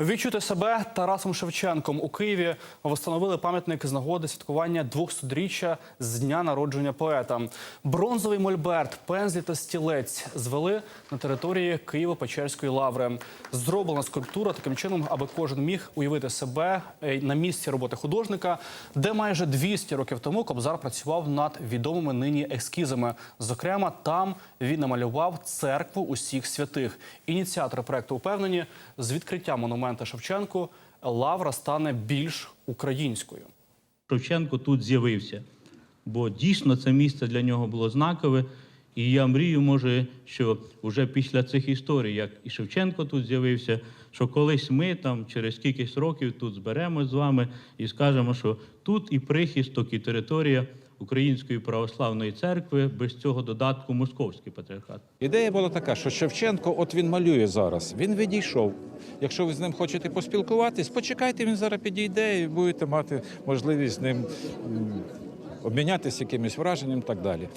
Відчути себе Тарасом Шевченком у Києві встановили пам'ятник з нагоди святкування 200-річчя з дня народження поета. Бронзовий мольберт, пензлі та стілець звели на території Києво-Печерської лаври. Зроблена скульптура таким чином, аби кожен міг уявити себе е, на місці роботи художника, де майже 200 років тому Кобзар працював над відомими нині ескізами. Зокрема, там він намалював церкву усіх святих. Ініціатори проекту впевнені, з відкриттям монумента Шевченку лавра стане більш українською. Шевченко тут з'явився, бо дійсно це місце для нього було знакове. І я мрію, може, що вже після цих історій, як і Шевченко тут з'явився, що колись ми там через кількись років тут зберемось з вами і скажемо, що тут і прихисток, і територія Української православної церкви без цього додатку Московський патріархат. Ідея була така, що Шевченко, от він малює зараз, він відійшов. Якщо ви з ним хочете поспілкуватись, почекайте, він зараз підійде і будете мати можливість з ним обмінятися якимось враженням і так далі.